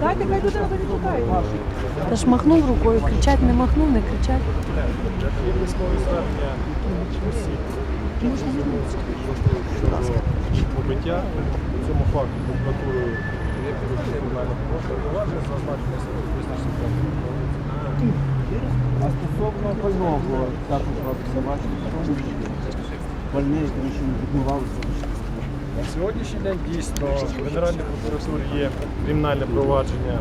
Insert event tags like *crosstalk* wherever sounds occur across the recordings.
Дайте, хай людина не. Та ж махнув рукою, кричать, не махнув, не кричать. побиття. По цьому факту прокуратурою кримінального провадження зазначено. А стосовно больного також вас бачили, больний, тому що не відмивалися. На сьогоднішній день дійсно в Генеральній прокуратурі є кримінальне провадження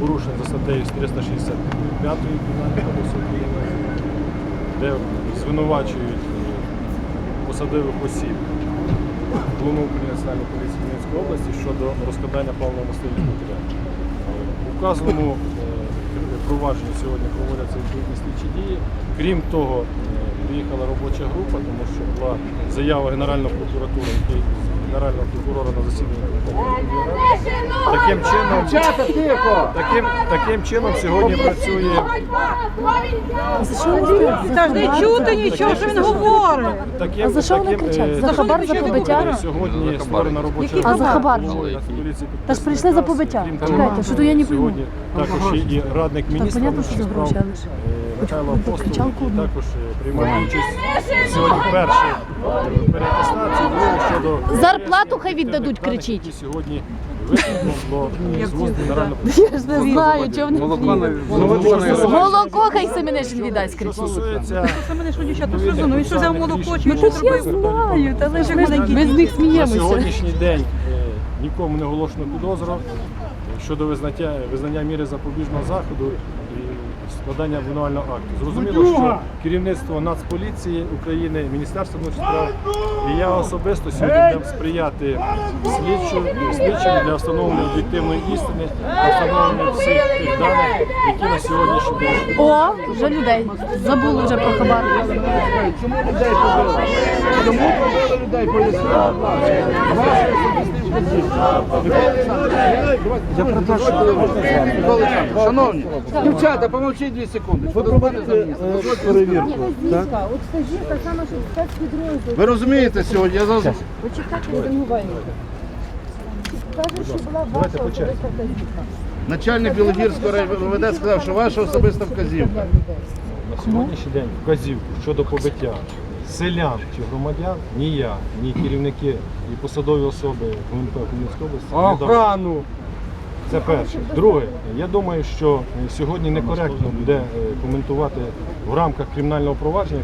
порушень за статтею 365 Кримінального кодексу України, де звинувачують посадових осіб головного управління національної поліції Хмельницької області щодо розкладання паливно-мастильних матеріалів. У вказаному е, провадженні сьогодні проводяться відповідні слідчі дії. Крім того, е, приїхала робоча група, тому що була заява Генеральної прокуратури, який Генерального прокурора на засіданні Таким чином, таким, таким чином сьогодні працює? Та ж не чути нічого, що він говорить. таким, А за що вони таким, кричать? е, За хабар, за побиття? Сьогодні створена робоча А за хабар? Та ж прийшли за побиття. Чекайте, що то я не пойму. Сьогодні також є і радник міністра понятно, що за гроші, але ж хоч Михайло Апостол, який також е, приймає участь сьогодні перший е, переатестації щодо Зарплату хай віддадуть, кричіть. сьогодні висновком до *laughs* генерального Я ж не знаю, чого вони Молоко хай Семенишин віддасть, Що кричить. стосується що дівчата сльозу, ну він що взяв молоко, Ну то ж я знаю, та ми, ми з них На сміємося. сьогоднішній день е, нікому не оголошено підозру. Щодо визнання, визнання міри запобіжного заходу і складання обвинувального акту. Зрозуміло, що керівництво Нацполіції України, Міністерство внутрішніх справ і я особисто сьогодні будемо сприяти слідчим для встановлення об'єктивної істини, та встановлення всіх на сьогоднішній день. О, вже людей. Забули вже про хабар. Чому людей побили? Чому побили людей? Я про те, що... Шановні, дівчата, помовчіть дві секунди. Ви проводите перевірку, так? От скажіть, так само, що спецпідрозділ, Ви розумієте сьогодні, я зараз... почекайте тренування. Каже, що була ваша особиста вказівка. Начальник Білогірського РВД сказав, що ваша особиста вказівка. На сьогоднішній день вказівку щодо побиття селян чи громадян ні я, ні керівники і посадові особи ГУНП Хмельницької області не дали. Охрану! Це перше. Друге, я думаю, що сьогодні некоректно буде е, коментувати в рамках кримінального провадження,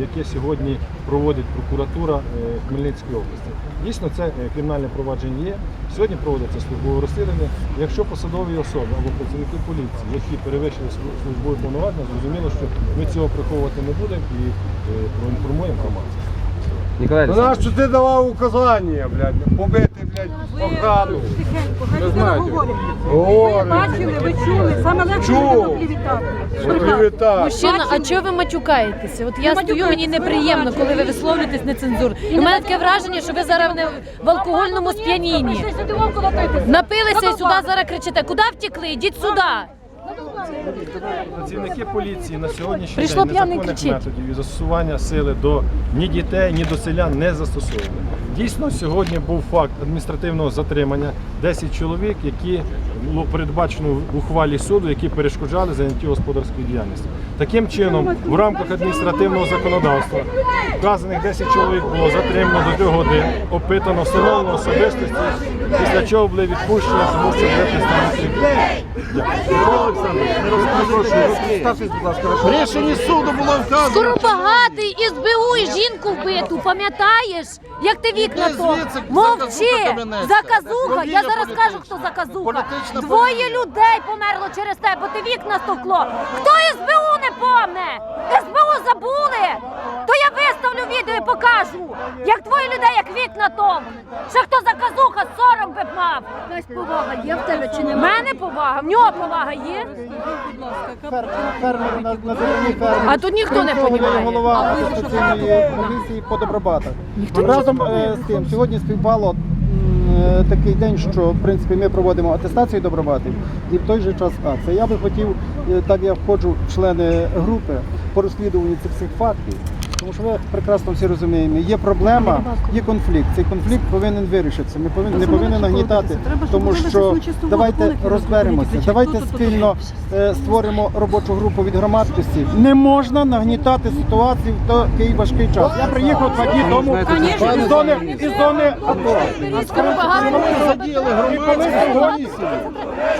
яке сьогодні проводить прокуратура е, Хмельницької області. Дійсно, це е, кримінальне провадження є. Сьогодні проводиться службове розслідування. Якщо посадові особи або працівники поліції, які перевищили слу- службові повноваження, зрозуміло, що ми цього приховувати не будемо і проінформуємо громадськість. Ну нащо ти давав указання, блядь, побити, блядь, охрану? Тихенько, хай людина говорить. Ви Говорить. бачили, ви чули, саме легше Чув. людину привітати. Привітати. Мужчина, а чого ви матюкаєтеся? От я стою, мені неприємно, коли ви висловлюєтесь нецензурно. І в мене таке враження, що ви зараз не в алкогольному сп'янінні. Напилися і сюди зараз кричите. Куди втекли? Йдіть сюди. Працівники поліції на сьогоднішній Прийшло день п'яний незаконних кричить. методів і застосування сили до ні дітей, ні до селян не застосовували. Дійсно, сьогодні був факт адміністративного затримання 10 чоловік, які було передбачено в ухвалі суду, які перешкоджали заняттю господарської діяльності. Таким чином, в рамках адміністративного законодавства вказаних 10 чоловік було затримано до 3 годин, опитано, встановлено особистості, після чого були відпущені, тому що вже представники. В рішенні суду було вказано. Скоропагатий СБУ і жінку вбиту, пам'ятаєш? Як ти вікна Іди то? звідси, Мовчи! заказуха Я зараз скажу, хто заказуха. Політична Двоє людей померло через те, бо ти вікна стовкло. Хто СБУ не помне? СБУ забули? То я виставлю відео і покажу, як двоє людей, як вікна товк. Ще хто заказуха, сором би б мав. Якась повага є в тебе чи В немає? мене повага, в нього повага є. фермер на, на зелені фермі. А тут ніхто не Крім є понімає. голова асоціаційної комісії по добробатах. Разом е, з тим, сьогодні співпало е, такий день, що в принципі ми проводимо атестацію добробатів і в той же час акція. Я би хотів, е, так я входжу в члени групи по розслідуванню цих всіх фактів. Тому що ви прекрасно всі розуміємо, є проблема, є конфлікт. Цей конфлікт повинен вирішитися. Ми повинні не повинні нагнітати, тому що давайте розберемося. Давайте спільно е, створимо робочу групу від громадськості. Не можна нагнітати ситуацію в такий важкий час. Я приїхав два дні тому із зони із зони АТО. Чому не задіяли І коли сьогодні комісію?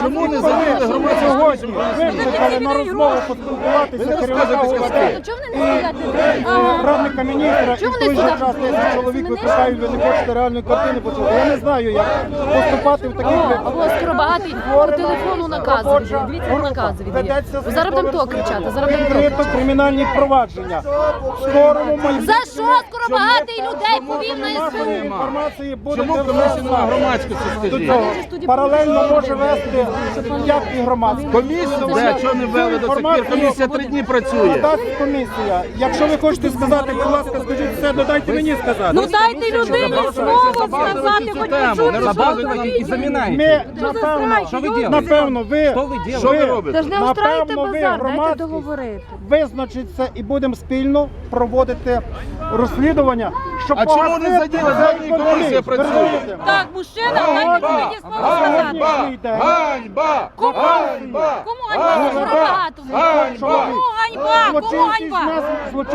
Чому не задіяли коли викликали на розмову поспілкуватися керівника ОВД вони не радника міністра, і в той же час 10 чоловік викликають, ви не хочете реальної картини почути. Я не знаю, як поступати в таких Або скоробагатий по телефону наказує. Дивіться, як. Ведеться Зараз будемо то кричати, зараз будемо то Відкрито кричати. кримінальні провадження. В скорому майбутньому. За що скоробагатий людей повів на СБУ? інформації буде Чому комісія все громадськості, скажіть? цього. Паралельно може вести як і громадськість. Комісію, де, чого не ввели до сих пір? Комісія три дні працює. Надасть комісія. Якщо ви хочете сказати, будь ласка, скажіть все, додайте мені сказати. Ну дайте людині слово сказати, хоч почути. Ми, напевно, напевно, ви, Що ви робите? Тож не устраюйте напевно, ви базар, дайте громадськість договорити. визначиться і будемо спільно проводити розслідування, щоб А чому не цей Задній комісія працює. Так, мужчина, дайте мені слово сказати. Ганьба! Ганьба! Кому ганьба скоробагатому? Ганьба! Кому ганьба? Кому ганьба?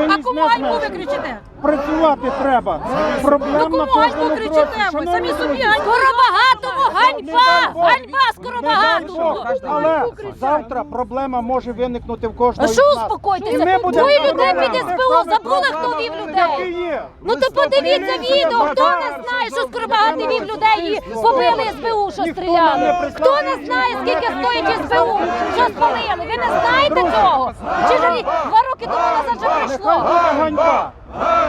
А кому ганьбу ви кричите? Працювати треба. Проблем Ну на кому ганьбу кожному кричите ви? Самі собі друзі, Скоро Скоробагатому ганьба! Ганьба Бог, скоробагатому! Але завтра проблема може виникнути в кожного А що із нас. успокойтеся? І ми будемо Двоє людей проблема. під СБУ забули, хто вів Які людей. є? Ну то подивіться відео, хто не знає, що скоробагатий вів людей і побили СБУ, що стріляли. Хто не знає, скільки стоїть СБУ, що спалили? Ви не знаєте цього? Чи ж ви два роки тому назад вже Нехай пройшло? ганьба.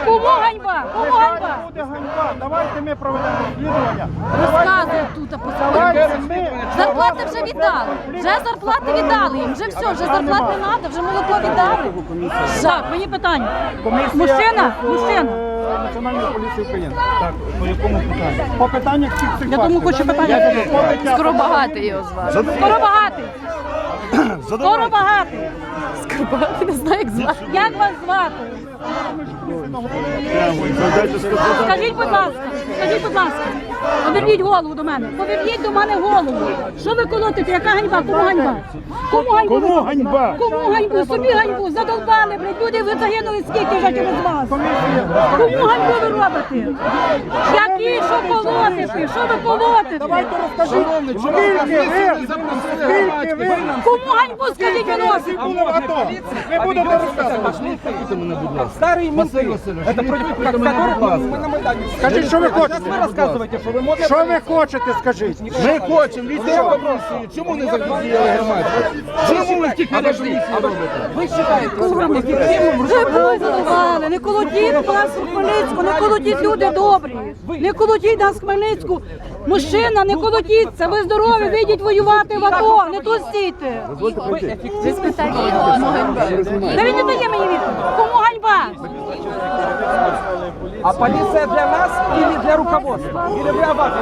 Кому ганьба? Кому ганьба? буде ганьба. Давайте ми проведемо розслідування. Розказують тут Давайте ми. Зарплати вже віддали. Вже зарплати віддали їм. Вже все, вже зарплат не треба, вже молоко віддали. Так, мені питання. Комісія Мужчина, е, мужчина. Національної поліції України. Так, по якому питанню? По питаннях всіх цих Я тому хочу питання. Скоробагатий його звати. Скоро багатий. Скоро багатий. Скоробагатий не знаю, як звати. Як вас звати? Скажіть, будь ласка, скажіть, будь ласка, поверніть голову до мене. Поверніть до мене голову. Що ви колотите? Яка ганьба? Кому ганьба? Кому ганьбу? Кому ганьба? Кому ганьбу? Собі ганьбу. Задолбали, блядь. Люди ви загинули скільки вже через вас. Кому ганьбу ви робите? Які, що колотите? Що ви колотите? Давайте розкажіть, скільки ви, скільки ви Кому ганьбу, скажіть, ви носите? Ви будете розказувати Старий Василь Васильович, это против которых мы на Майдані. Скажіть, що ви хочете? Що ви хочете, скажіть? Ми хочемо війти в комісію. Чому не задіяли громадськість? Чому ви тільки на комісії робите? Ой, задовбали. Не колотіть нас у Хмельницьку, не колотіть люди добрі. Не колотіть нас в Хмельницьку. Мужчина, не колотіться, ви здорові, вийдіть воювати в АТО, не тут стійте. Ви спитайте його, кому ганьба. Та він не дає мені відповідь. Кому ганьба? Так. А полиция для нас или для руководства? Или вы обратно?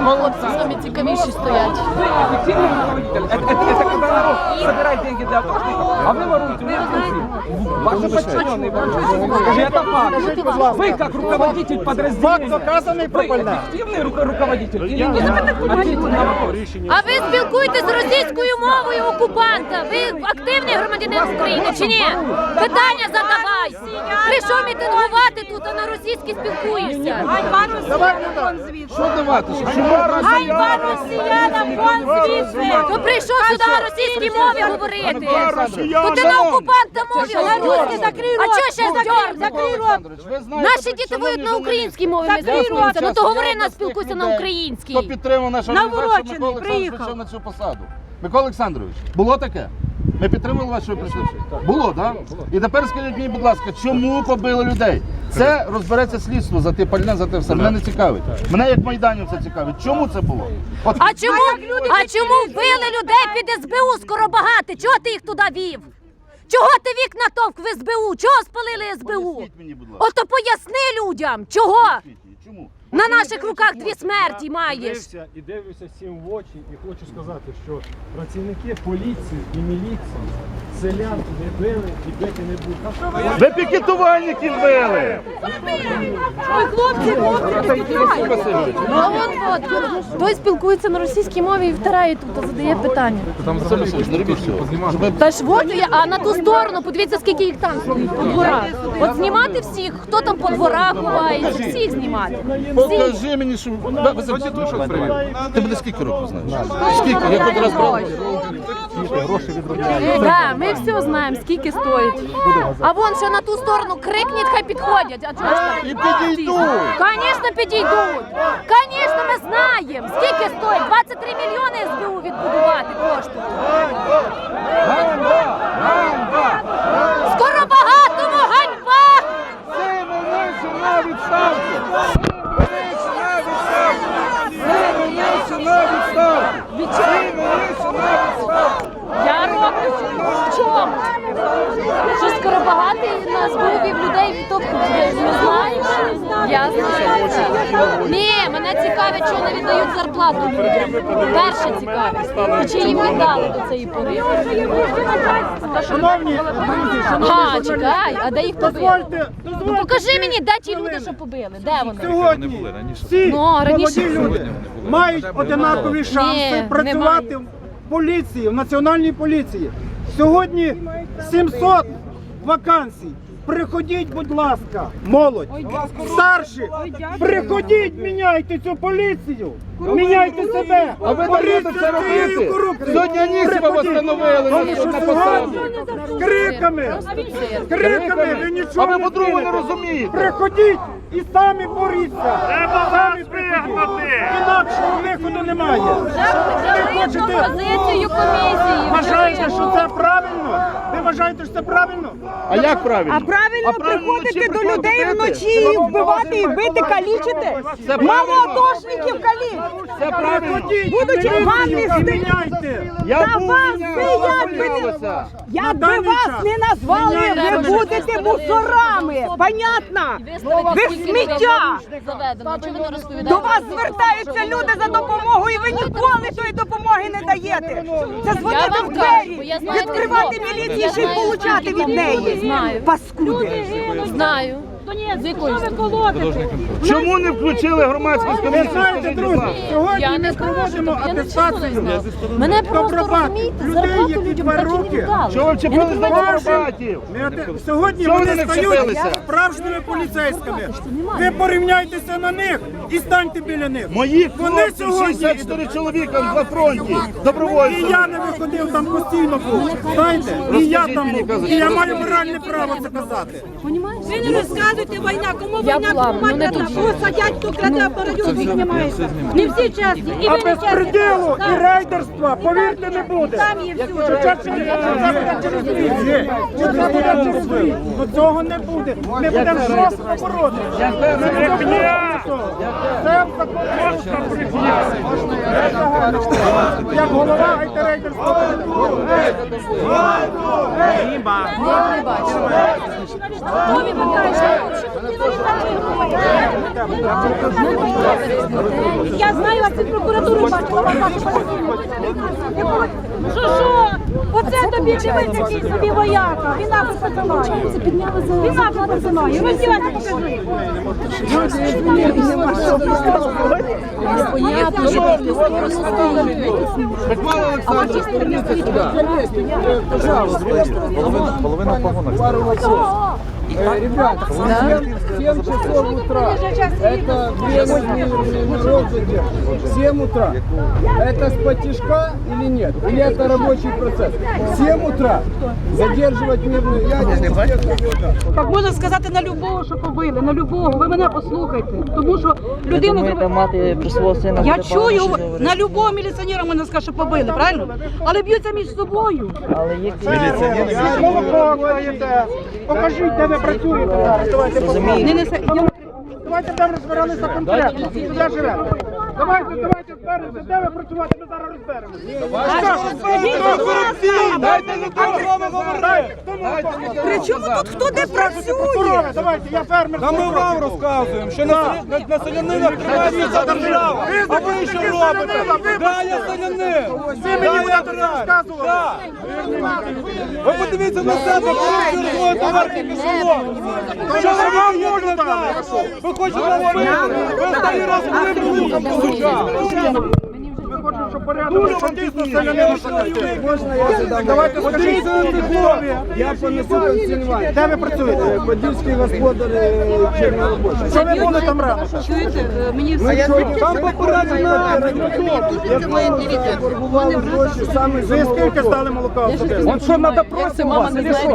Молодці, самі цікавіші стоять. Вы эффективный руководитель. Это, это- это когда народ собирает деньги для атошников, а вы воруете у них трусы. Ваши подчиненные воруют. Скажи, это факт. Вы как руководитель Факт подразделения, доказаний про вы больне. эффективный руко- руководитель или нет? Ответьте на вопрос. А ви спілкуєтесь з російською мовою окупанта? Ви активний громадянин України чи ні? Питання задавай. Прийшов мітингувати тут, а на російській спілкуєшся. Ганьба росіянам вон звідси. Що давати? Ганьба росіянам вон звідси. То прийшов сюди на російській мові говорити. То ти на окупанта мові говориш. А чого ще здьор? закрий рот. Наші діти воюють на українській мові, не спілкуються. Ну то говори вас на спілкуйся на українській. Хто підтримав нашу організацію, Наворочений, Микола Олександрович приїхав. прийшов на цю посаду. Микола Олександрович, було таке? Ми підтримали вас, що ви прийшли? Було, так? І тепер скажіть мені, будь ласка, чому побили людей? Це розбереться слідство за те пальне, за те все. Мене не цікавить. Мене як майданівця цікавить. Чому це було? От А чому, а чому вбили людей під СБУ скоробагати? Чого ти їх туди вів? Чого ти вікна товк в СБУ? Чого спалили СБУ? Поясніть мені, будь ласка. Ото поясни людям, чого? Поясніть мені, Чому? На наших руках дві смерті маєш. Дивився і дивлюся всім в очі, і хочу сказати, що працівники поліції і міліції селян не били і бити не будуть. А ви Ви пікетувальників били! Ой, хлопці, хлопці. Ну от от той спілкується на російській мові і втирає тут, задає питання. Та ж от а на ту сторону, подивіться, скільки їх там стоїть по дворах. От знімати всіх, хто там по дворах ховається, всіх знімати. Покажи мені, що... Ти мене скільки років знаєш? Скільки? Я хоч раз брав? Да, ми все знаємо, скільки стоїть. А вон ще на ту сторону крикніть, хай підходять. А чого ж так? І підійдуть. Звісно, підійдуть. Звісно, ми знаємо. Скільки стоїть? 23 мільйони СБУ відбудувати коштує. Скоро багатому ганьба! Я роблю в чому? Що скоро багатий і в людей відтопку Не знаєш? Я знаю. Ні, мене цікавить, чого не віддають зарплату людям. Перше цікавить. Чи їм віддали до цієї пори? Шановні друзі, А, чекай, а де їх побили? дозвольте, Ну дозвольте. покажи мені, де ті люди, що побили? Де вони? Сьогодні всі Ну, а раніше молоді люди мають одинакові шанси працювати в поліції, в національній поліції. Сьогодні 700 вакансій. Приходіть, будь ласка, молодь, старші, приходіть, міняйте цю поліцію, міняйте себе, А ви даєте це робити? Сьогодні Анісіва Приходіть. встановили на- з криками, криками. Ви нічого А ви не по-другому не розумієте. Приходіть і самі боріться. Самі приходіть. Інакшого виходу немає. Ви хочете, Пропозицію комісії. вважаєте, що це правильно? Вважаєте, що це правильно? А як правильно? А правильно приходити вночі до приходити людей вночі і вбивати, і бити, калічити? Це Малоатошників каліч! Це правильно. Будучи вам не стидно. міняйте. Я Та був вас міняв, ви як би не- боялися. Як би даний вас не назвали, Міняйте. ви будете мусорами! Понятно? Ви сміття! Заведено, чого ви не розповідаєте? До вас звертаються люди за допомогою, і ви ніколи тої допомоги не даєте. Це Я дзвонити вам в кажу, бо двері, я знаю відкривати міліції, Я ще й получати від неї. Знаю. Паскуди. Знаю. Донець, що ви колотите? Чому не включили громадськість Ви комісію? знаєте, друзі, сьогодні ми проводимо атестацію. Мене просто розумієте, Людей, зарплату які людям два так і не роки. віддали. Чого ви вчепились до Ми Сьогодні вони стають справжніми поліцейськими. Ви порівняйтеся на них і станьте біля них. Мої Вони хлопці, сьогодні 64 чоловіка на фронті, І я не виходив там постійно був. Знаєте? І я там був. І я маю моральне право це казати. Ви не розказуйте війна, кому війна, кому ну, не кого садять, хто краде, а парадюк знімається. Не всі чесні, і А ви не безпреділу і рейдерства, повірте, не буде. Там є всюди. Це буде через війни? Ну цього не буде. Ми будемо жорстко боротися. Ми Як голова бачу. Вони покажуть, що тут Я знаю, вас і прокуратуру бачила. Що, що? Оце тобі дивись, який собі вояка. Він нахуй посилає. Він нахуй посилає. Роздівайся, покажи. Понятно, що в ту сторону стоїть. Микола Олександрович, поверніться сюди. Ребята, 7 часов утра. Это временный народ задерживает. 7 утра. Это с потяжка или нет? Или это рабочий процесс? 7 утра. Задерживать мирную ядерную Так можна сказати на любого, що побили, на любого. Ви мене послухайте. Тому що людина Думаєте, мати при свого сина Я буде погано чую, щось говорити? на любого міліціонера можна сказати, що побили, правильно? Але б'ються між собою. Але є Молоко даєте. Покажіть, де ви працюєте зараз. Давайте Не несе. Я Давайте там розбиралися конкретно. Куди живете? Давайте, давайте зберемося. Де ви працювати? Ми зараз розберемося. Дайте говорити. При чому тут хто де працює? Давайте, я фермер. Та ми вам розказуємо, що на, на, на селянина тримається держава. А ви що робите? Да, я селянин. Ви мені будете розказувати. Ви подивіться на себе, коли ви робите верхнє село. Що ви знати? Ви хочете нас вбити? Ви останній там хочемо, порядок, дійсно селянина Можна я задам? Давайте скажіть. Я понесу консультування. Де ви працюєте? Подільський господар червоний. Що ви були там рано? Чуєте, е, мені Там гроші саме за Ви скільки стали молока? Он що, надо просимо вас, или що?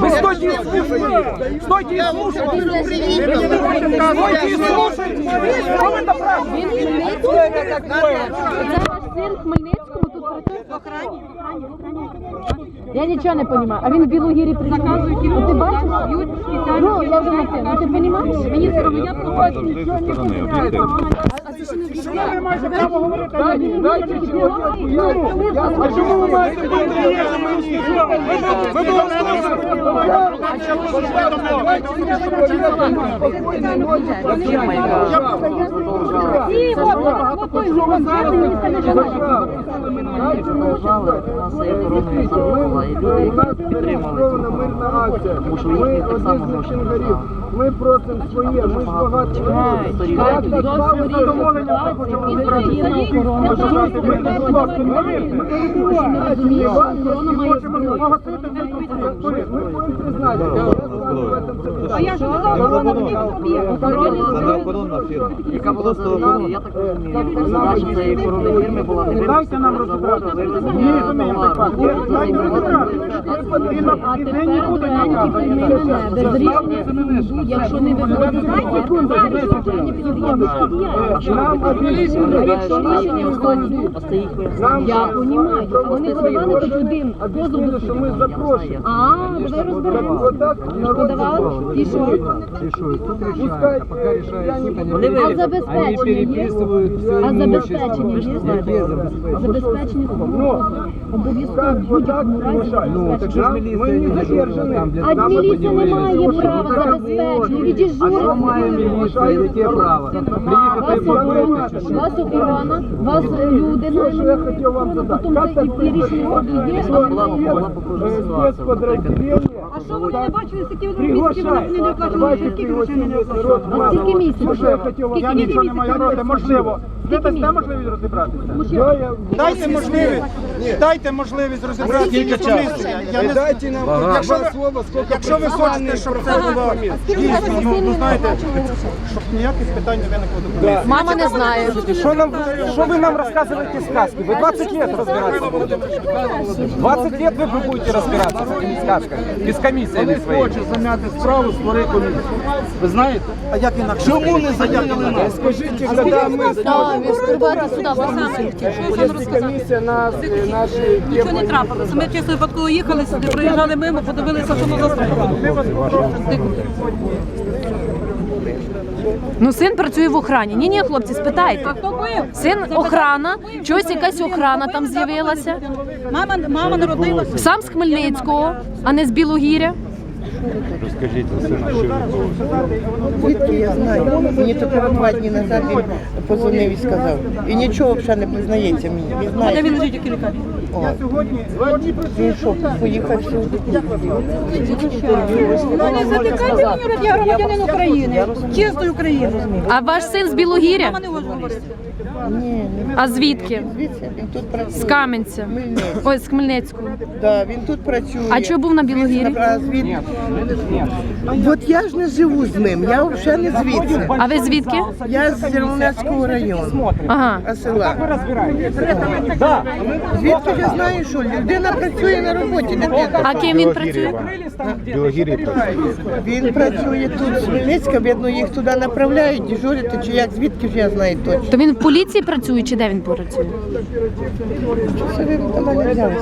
Ви стойте і слушайте. Стойте і слушайте. Стойте і слушайте. Що ви там Це в Хмельницькому тут працює в охрані? Я нічого не розумію. А він в Білогірі заказує Ну, ти бачиш? Ну, я вже не те. Ну, ти розумієш? Мені все одно, я нічого не розумію. Що ви маєте право говорити? А чому ви маєте бути Ви були Ці, от, от той голос, я мені це не жаль. мирна акція. Ми одні з чингарів. Ми просимо своє, ми ж багато людей. Я так само задоволення мирний хлопці. Повірте, ми хочемо погасити Ми хочемо признати. А я ж сказала, що вона мені об'єкт. яка була створена, я так розумію, задача цієї охоронної фірми була. не Дайте нам розібратися. Ми розуміємо так. Дайте розібратися. І не. Без рішення. якщо не виходить, секунду, Нам обіцяли, якщо рішення нам я розумію, вони подавали тут один обіцяли, що ми запрошуємо. А, ви Так Подавали? І що? Е, не буду. А забезпечення є? А забезпечення є? Забезпечення Ну, обов'язково в будь-якому разі забезпечення. А міліція не має права забезпечення, відіжджувати. Яке право? Вас, вас охорона, вас люди Все, що я наняли. хотів вам задати. Потім це і так ті рішення суду є, а Е, спецподразделение. Що ви не бачили, скільки ви місяців Приглашай. не Давайте скільки грошей не пригласіть доказували? народ. А скільки місяців? Я нічого не маю проти, можливо. Ви дасте можливість розібратися? Дайте можливість, дайте можливість розібратися. Я не дайте нам, якщо ви, якщо ви хочете, щоб це було дійсно, ну, ну, знаєте, щоб ніяких питань не виникло до мене. Мама не знає. Що, нам, що ви нам розказуєте сказки? Ви 20 лет розбиратися будете. 20 лет ви будете розбиратися з цими сказками. Без комісії не своєї. хочеш зам'яти справу, створи комісію. Ви знаєте? А як інакше? Чому не задіяли нас? Скажіть, коли ми скривати сюди, Якщо комісія нас, наші Нічого не трапилося. Ми чесно випадково їхали сюди, проїжджали мимо, подивилися, що воно. Ну, син працює в охрані. Ні, ні, хлопці, спитайте. Син охрана, чогось якась охрана там з'явилася. Мама, мама народила. Сам з Хмельницького, а не з Білогіря. Звідки я знаю? Мені тільки два дні назад він позвонив і сказав. І нічого взагалі не признається мені. Він А де знає, він лежить, які лікарні? він що, поїхав сюди. Ну не затикайте мені я громадянин України. Чистої України. А ваш син з Білогіря? Мама не може говорити. Ні, не А звідки? звідси, він тут З. Кам'янця. Хмельницький. Ой, з Хмельницького. Да, він тут працює. А чого був на Білогірі? А звід... От я ж не живу з ним, я взагалі не звідси. А ви звідки? Я з Зернянського району, Ага. а села. Да. Звідки ж я знаю, що людина працює на роботі, не. А ким він працює? Він працює тут з Хмельницька, видно, їх туди направляють, дежурити, чи як, звідки ж я знаю точно. То він в поліції працює чи де він працює?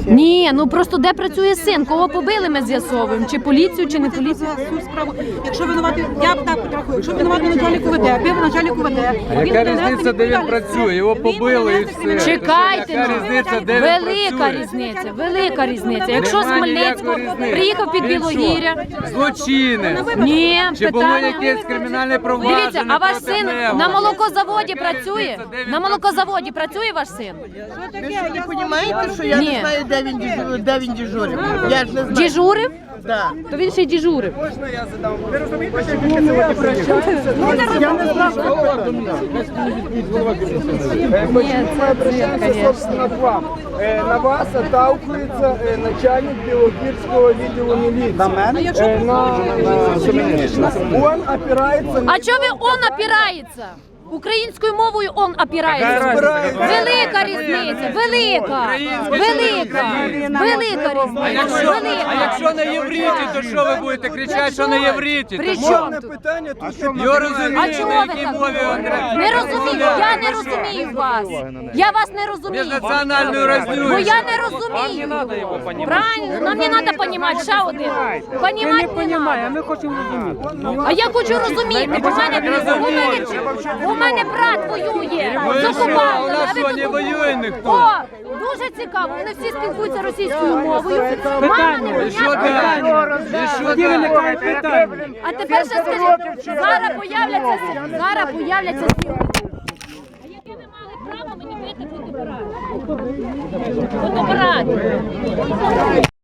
Ні, ну просто де працює син? Кого побили, ми з'ясовуємо. Чи поліцію, чи не поліцію? Справу. Якщо винувати, я б так рахую, якщо винувати начальник УВД, бив начальник УВД. А яка різниця, де він працює? Його побили і все. Чекайте, Яка ну. різниця, де він велика працює? різниця, велика різниця. Якщо з Немає Хмельницького ніякої різниці. приїхав під Він Білогір'я, Злочинець. ні, Чи було питання. якесь кримінальне провадження? Дивіться, а ваш проти син нього? на молокозаводі працює? різниця, де він На молокозаводі працює ваш син? Ви що, не розумієте, що я Ні. не знаю, де він дежурив? Де він дежурив? Я ж не знаю. Діжурив? Да. То він ще й діжурив. Я не знав, собственно, к вам. Е, На вас отталкивается е, начальник Білогірського відділу міліції. На мене? На, на, он опирається на... А чого ви он опирається? Українською мовою он опирається. Велика різниця, велика, велика, велика різниця, а якщо на євриті, то що ви будете кричати, що на євриті? При чому тут? питання тут А Його розуміє, чого на ви якій мові він? Не розумію, я не розумію вас. Я вас не розумію. Міжнаціональну розню. Бо я не розумію. Правильно, нам не треба понімати, ще один. Понімати не треба. ми хочемо розуміти. А я хочу розуміти, бо в мене, у мене, у мене брат воює Ви з що, окупантами. у нас а ви що, тут- не воює ніхто? О, дуже цікаво, вони всі спілкуються російською мовою. Мама не І що понятна. далі? І що далі? А тепер ще скажіть, зараз появляться, зараз появляться ці- А яке ви мали право мені бити фотоапарат? Фотоапарат.